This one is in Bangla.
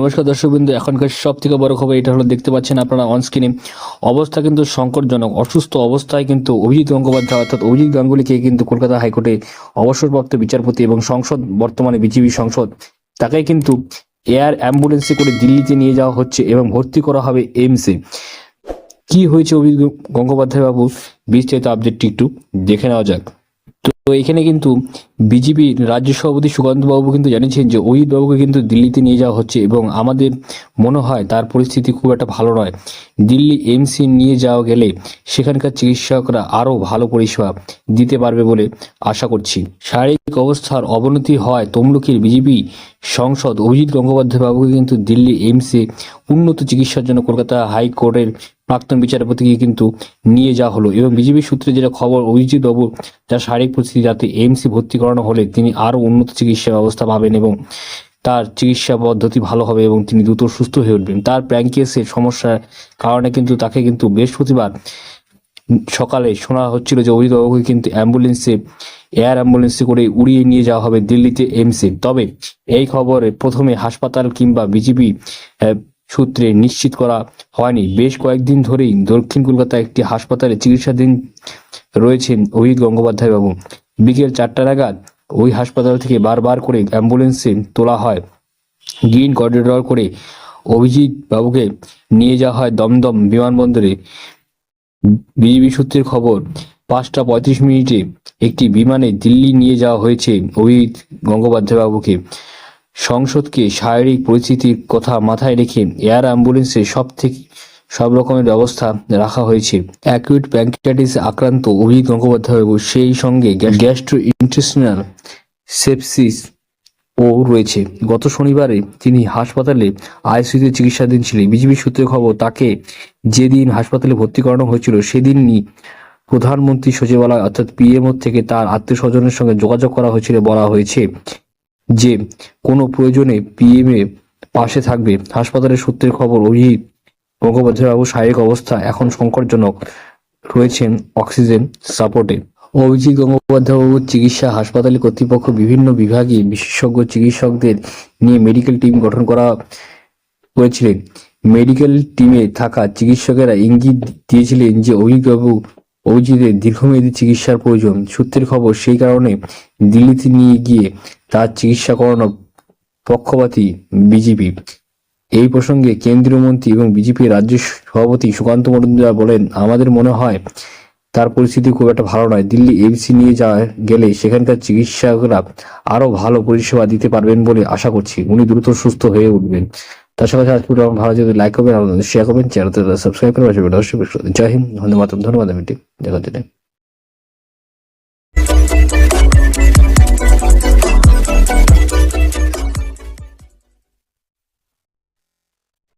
নমস্কার দর্শকবৃন্দ, এখনকার সব থেকে বড় খবর এটা হলো দেখতে পাচ্ছেন আপনারা অন স্ক্রিনে অবস্থা কিন্তু সংকটজনক, অসুস্থ অবস্থায় কিন্তু অভিজিৎ গঙ্গোপাধ্যায় অর্থাৎ অভিজিৎ গাঙ্গুলিকে কিন্তু কলকাতা হাইকোর্টে অবসরপ্রাপ্ত বিচারপতি এবং সংসদ, বর্তমানে বিজেপি সংসদ তাকে কিন্তু এয়ার অ্যাম্বুলেন্সে করে দিল্লিতে নিয়ে যাওয়া হচ্ছে এবং ভর্তি করা হবে এইমসে কি হয়েছে অভিজিৎ গঙ্গোপাধ্যায় বাবু, বিস্তারিত আপডেটটি একটু দেখে নেওয়া যাক। তো এখানে কিন্তু বিজেপি রাজ্য সভাপতি সুকান্তবাবু কিন্তু জানিয়েছেন যে অহিতবাবুকে কিন্তু দিল্লিতে নিয়ে যাওয়া হচ্ছে এবং আমাদের মনে হয় তার পরিস্থিতি খুব একটা ভালো নয়। দিল্লি এমসি নিয়ে যাওয়া গেলে সেখানকার চিকিৎসকরা আরও ভালো পরিষেবা দিতে পারবে বলে আশা করছি। শারীরিক অবস্থার অবনতি হয় তমলুকের বিজেপি সংসদ অভিজিৎ গঙ্গোপাধ্যায় বাবুকে কিন্তু দিল্লি এইমসে উন্নত চিকিৎসার জন্য কলকাতা হাইকোর্টের প্রাক্তন বিচারপতিকে কিন্তু নিয়ে যাওয়া হলো এবং বিজেপি সূত্রে যেটা খবর, অভিজিৎ বাবু তার শারীরিক পরিস্থিতি যাতে এইমসি ভর্তি করানো হলে তিনি আরও উন্নত চিকিৎসা ব্যবস্থা পাবেন এবং তার চিকিৎসা পদ্ধতি ভালো হবে এবং তিনি দ্রুত সুস্থ হয়ে উঠবেন। তার প্যাঙ্কিয়াসের সমস্যার কারণে কিন্তু তাকে কিন্তু বৃহস্পতিবার সকালে শোনা হচ্ছিল যে অভিজিৎ বাবুকে কিন্তু অ্যাম্বুলেন্সে, এয়ার অ্যাম্বুলেন্সে করে উড়িয়ে নিয়ে যাওয়া হবে দিল্লিতে এমসে। তবে এই খবরে প্রথমে হাসপাতাল কিংবা বিজেপি সূত্রে নিশ্চিত করা হয়নি। বেশ কয়েকদিন ধরেই দক্ষিণ কলকাতায় একটি হাসপাতালে চিকিৎসাধীন রয়েছেন অভিজিৎ গঙ্গোপাধ্যায় বাবু। বিকেল চারটা নাগাদ ওই হাসপাতাল থেকে বারবার করে অ্যাম্বুলেন্সে তোলা হয়। গ্রিন করিডর করে অভিজিৎ বাবুকে নিয়ে যাওয়া হয় দমদম বিমানবন্দরে। বিজেপি সূত্রের খবর, পাঁচটা পঁয়ত্রিশ মিনিটে একটি বিমানে দিল্লি নিয়ে যাওয়া হয়েছে অভিজিৎ গঙ্গোপাধ্যায় বাবুকে। সংসদকে শারীরিক পরিস্থিতির কথা মাথায় রেখে এয়ার অ্যাম্বুলেন্সে সব থেকে সব রকমের ব্যবস্থা রাখা হয়েছে। অ্যাকিউট প্যাঙ্কিটাইটিস আক্রান্ত অভিজিৎ গঙ্গোপাধ্যায় বাবু সেই সঙ্গে গ্যাস্ট্রো ইন্টেস্টিনাল সেপসিস ও রয়েছে। গত শনিবারে তিনি হাসপাতালে আইসিইউতে চিকিৎসাধীন ছিলেন। বিজেপি সূত্রে খবর, তাকে যেদিন হাসপাতালে ভর্তি করানো হয়েছিল, সেদিনই প্রধানমন্ত্রী সচিবালয় অর্থাৎ পিএমও থেকে তার আত্মীয় স্বজনের সঙ্গে যোগাযোগ করা হয়েছিল বলা হয়েছে যে, কোনো প্রয়োজনে পিএমএ পাশে থাকবে। হাসপাতালের সূত্রের খবর, অভিজিৎ গঙ্গোপাধ্যায় বাবু শারীরিক অবস্থা এখন সংকটজনক। রয়েছেন অক্সিজেন সাপোর্টে। অভিজিৎ গঙ্গোপাধ্যায় বাবুর চিকিৎসা হাসপাতালে কর্তৃপক্ষ বিভিন্ন বিভাগে বিশেষজ্ঞ চিকিৎসকদের নিয়ে মেডিকেল টিম গঠন করা করেছিলেন। মেডিকেল টিমে থাকা চিকিৎসকেরা ইঙ্গিত দিয়েছিলেন যে অভিজ্ঞবাবু অভিজিতের দীর্ঘমেয়াদী চিকিৎসার প্রয়োজন। সূত্রের খবর, সেই কারণে দিল্লিতে নিয়ে গিয়ে তার চিকিৎসা করানো পক্ষপাতী বিজেপি এই প্রসঙ্গে কেন্দ্রীয় মন্ত্রী এবং বিজেপি রাজ্য সভাপতি সুকান্ত মজুমদার বলেন, আমাদের মনে হয় তার পরিস্থিতি খুব একটা ভালো নয়। দিল্লি এমসি নিয়ে যাওয়া গেলে সেখানকার চিকিৎসকরা আরও ভালো পরিষেবা দিতে পারবেন বলে আশা করছি। উনি দ্রুত সুস্থ হয়ে উঠবেন। তার সাথে আজকে আমার ভালো যদি লাইক করবেন আমাদের শেয়ার করবেন চ্যানেলতে সাবস্ক্রাইব করবেন অবশ্যই জয় হিন্দ ধন্যবাদ ধন্যবাদ, আমি দেখার জন্য